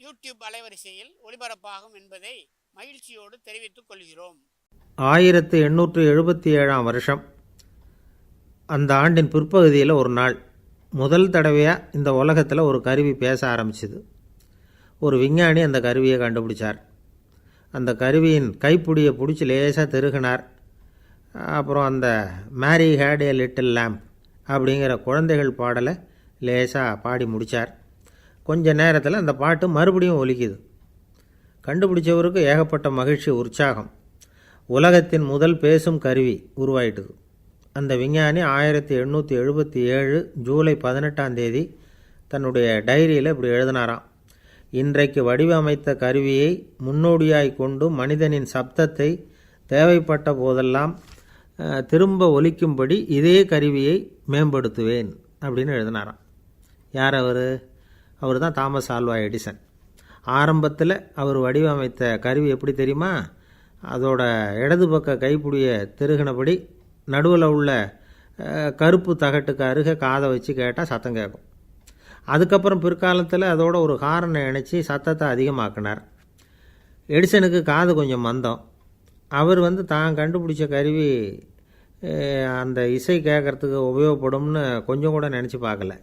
YouTube அலைவரிசையில் ஒளிபரப்பாகும் என்பதை மகிழ்ச்சியோடு தெரிவித்துக் கொள்கிறோம். ஆயிரத்து எண்ணூற்று எழுபத்தி ஏழாம் வருஷம். அந்த ஆண்டின் பிற்பகுதியில் ஒரு நாள். முதல் தடவையாக இந்த உலகத்தில் ஒரு கருவி பேச ஆரம்பிச்சுது. ஒரு விஞ்ஞானி அந்த கருவியை கண்டுபிடிச்சார். அந்த கருவியின் கைப்பிடியை பிடிச்சி லேசாக திருகினார். அப்புறம் அந்த Mary had a little lamb அப்படிங்கிற குழந்தைகள் பாடலை லேசாக பாடி முடித்தார் கொஞ்ச நேரத்தில் அந்த பாட்டு மறுபடியும் ஒலிக்குது. கண்டுபிடிச்சவருக்கு ஏகப்பட்ட மகிழ்ச்சி உற்சாகம். உலகத்தின் முதல் பேசும் கருவி உருவாயிட்டுது. அந்த விஞ்ஞானி ஆயிரத்தி எண்ணூற்றி எழுபத்தி ஏழு ஜூலை பதினெட்டாம் தேதி தன்னுடைய டைரியில் இப்படி எழுதினாராம். இன்றைக்கு வடிவமைத்த கருவியை முன்னோடியாய் கொண்டு மனிதனின் சப்தத்தை தேவைப்பட்ட போதெல்லாம் திரும்ப ஒலிக்கும்படி இதே கருவியை மேம்படுத்துவேன் அப்படின்னு எழுதினாராம். யார் அவர்? அவர் தான் தாமஸ் ஆல்வா எடிசன். ஆரம்பத்தில் அவர் வடிவமைத்த கருவி எப்படி தெரியுமா? அதோட இடது பக்க கைப்பிடிய திருகினபடி நடுவில் உள்ள கருப்பு தகட்டுக்கு அருகே காதை வச்சு கேட்டால் சத்தம் கேட்கும். அதுக்கப்புறம் பிற்காலத்தில் அதோட ஒரு ஹாரனை இணைச்சி சத்தத்தை அதிகமாக்கினார். எடிசனுக்கு காது கொஞ்சம் மந்தம். அவர் வந்து தான் கண்டுபிடிச்ச கருவி அந்த இசை கேட்குறதுக்கு உபயோகப்படும்னு கொஞ்சம் கூட நினச்சி பார்க்கல.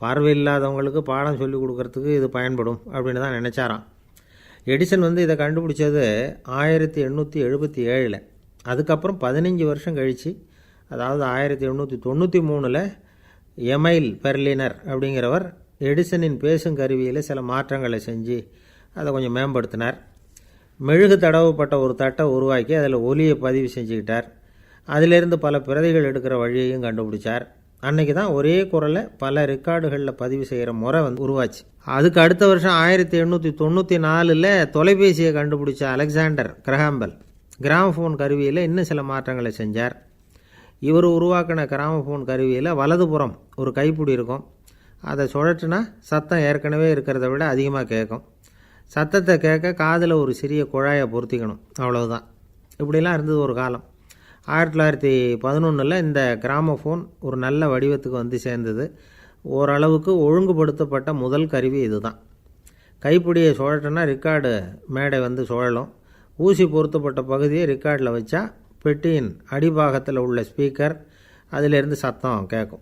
பார்வை இல்லாதவங்களுக்கு பாடம் சொல்லி கொடுக்கறதுக்கு இது பயன்படும் அப்படின்னு தான் நினச்சாராம். எடிசன் வந்து இதை கண்டுபிடிச்சது ஆயிரத்தி எண்ணூற்றி எழுபத்தி ஏழில். அதுக்கப்புறம் பதினஞ்சு வருஷம் கழித்து அதாவது ஆயிரத்தி எண்ணூற்றி தொண்ணூற்றி மூணில் எமைல் பெர்லினர் அப்படிங்கிறவர் எடிசனின் பேசும் கருவியில் சில மாற்றங்களை செஞ்சு அதை கொஞ்சம் மேம்படுத்தினார். மெழுகு தடவப்பட்ட ஒரு தட்டை உருவாக்கி அதில் ஒலியை பதிவு செஞ்சுக்கிட்டார். அதிலிருந்து பல பிரதிகள் எடுக்கிற வழியையும் கண்டுபிடிச்சார். அன்னைக்கு தான் ஒரே குரலை பல ரெக்கார்டுகளில் பதிவு செய்கிற முறை வந்து உருவாச்சு. அதுக்கு அடுத்த வருஷம் ஆயிரத்தி எண்ணூற்றி தொண்ணூற்றி நாலில் தொலைபேசியை கண்டுபிடிச்ச அலெக்சாண்டர் கிரஹாம்பல் கிராமஃபோன் கருவியில் இன்னும் சில மாற்றங்களை செஞ்சார். இவர் உருவாக்கின கிராமஃபோன் கருவியில் வலதுபுறம் ஒரு கைப்பிடி இருக்கும். அதை சுழற்றினா சத்தம் ஏற்கனவே இருக்கிறத விட அதிகமாக கேட்கும். சத்தத்தை கேட்க காதில் ஒரு சிறிய குழாயை பொருத்திக்கணும். அவ்வளவுதான். இப்படிலாம் இருந்தது ஒரு காலம். ஆயிரத்தி தொள்ளாயிரத்தி பதினொன்றில் இந்த கிராமஃபோன் ஒரு நல்ல வடிவத்துக்கு வந்து சேர்ந்தது. ஓரளவுக்கு ஒழுங்குபடுத்தப்பட்ட முதல் கருவி இதுதான். கைப்பிடியை சுழட்டினா ரெக்கார்டு மேடை வந்து சுழலும். ஊசி பொருத்தப்பட்ட பகுதியை ரிக்கார்டில் வச்சா பெட்டியின் அடிபாகத்தில் உள்ள ஸ்பீக்கர் அதிலிருந்து சத்தம் கேட்கும்.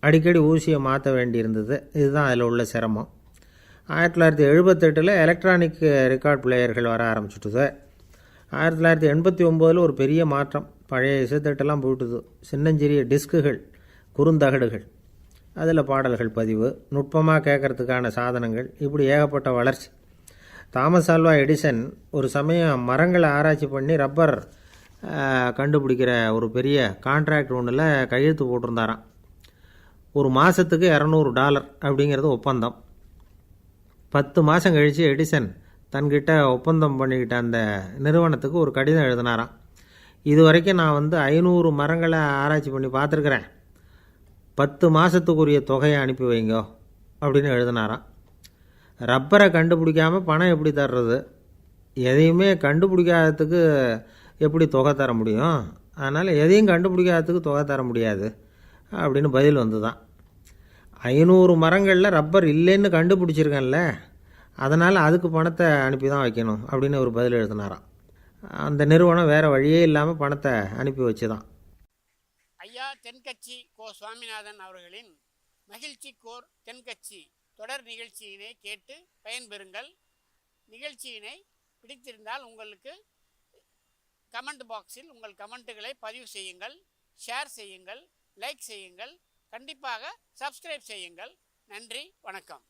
அடிக்கடி ஊசியை மாற்ற வேண்டியிருந்தது. இதுதான் அதில் உள்ள சிரமம். ஆயிரத்தி தொள்ளாயிரத்தி எழுபத்தெட்டில் எலக்ட்ரானிக் ரெக்கார்ட் பிளேயர்கள் வர ஆரம்பிச்சுட்டுது. ஆயிரத்தி தொள்ளாயிரத்தி எண்பத்தி ஒம்போதில் ஒரு பெரிய மாற்றம். பழைய இசைத்தட்டெல்லாம் போட்டுது. சின்னஞ்சிறிய டிஸ்குகள் குறுந்தகடுகள் அதில் பாடல்கள் பதிவு நுட்பமாக கேட்கறதுக்கான சாதனங்கள் இப்படி ஏகப்பட்ட வளர்ச்சி. தாமஸ் ஆல்வா எடிசன் ஒரு சமயம் மரங்களை ஆராய்ச்சி பண்ணி ரப்பர் கண்டுபிடிக்கிற ஒரு பெரிய கான்ட்ராக்ட் ஒன்றில் கையெழுத்து போட்டிருந்தாராம். ஒரு மாதத்துக்கு இரநூறு டாலர் அப்படிங்கிறது ஒப்பந்தம். பத்து மாதம் கழித்து எடிசன் தன்கிட்ட ஒப்பந்தம் பண்ணிக்கிட்ட அந்த நிறுவனத்துக்கு ஒரு கடிதம் எழுதினாராம். இது வரைக்கும் நான் வந்து ஐநூறு மரங்களை ஆராய்ச்சி பண்ணி பார்த்துருக்குறேன். பத்து மாதத்துக்குரிய தொகையை அனுப்பி வைங்கோ அப்படின்னு எழுதினாராம். ரப்பரை கண்டுபிடிக்காமல் பணம் எப்படி தர்றது? எதையுமே கண்டுபிடிக்காததுக்கு எப்படி தொகை தர முடியும்? அதனால் எதையும் கண்டுபிடிக்காததுக்கு தொகை தர முடியாது அப்படின்னு பதில் வந்து தான் ஐநூறு மரங்களில் ரப்பர் இல்லைன்னு கண்டுபிடிச்சிருக்கேன்ல அதனால் அதுக்கு பணத்தை அனுப்பி தான் வைக்கணும் அப்படின்னு ஒரு பதில் எழுதினாராம். அந்த நிறுவனம் வேறு வழியே இல்லாமல் பணத்தை அனுப்பி வச்சு தான் ஐயா தென்கட்சி கோ சுவாமிநாதன் அவர்களின் மகிழ்ச்சி கோர் தென்கட்சி தொடர் நிகழ்ச்சியினை கேட்டு பயன்பெறுங்கள். நிகழ்ச்சியினை பிடித்திருந்தால் உங்களுக்கு கமெண்ட் பாக்ஸில் உங்கள் கமெண்ட்டுகளை பதிவு செய்யுங்கள் ஷேர் செய்யுங்கள் லைக் செய்யுங்கள் கண்டிப்பாக சப்ஸ்கிரைப் செய்யுங்கள். நன்றி வணக்கம்.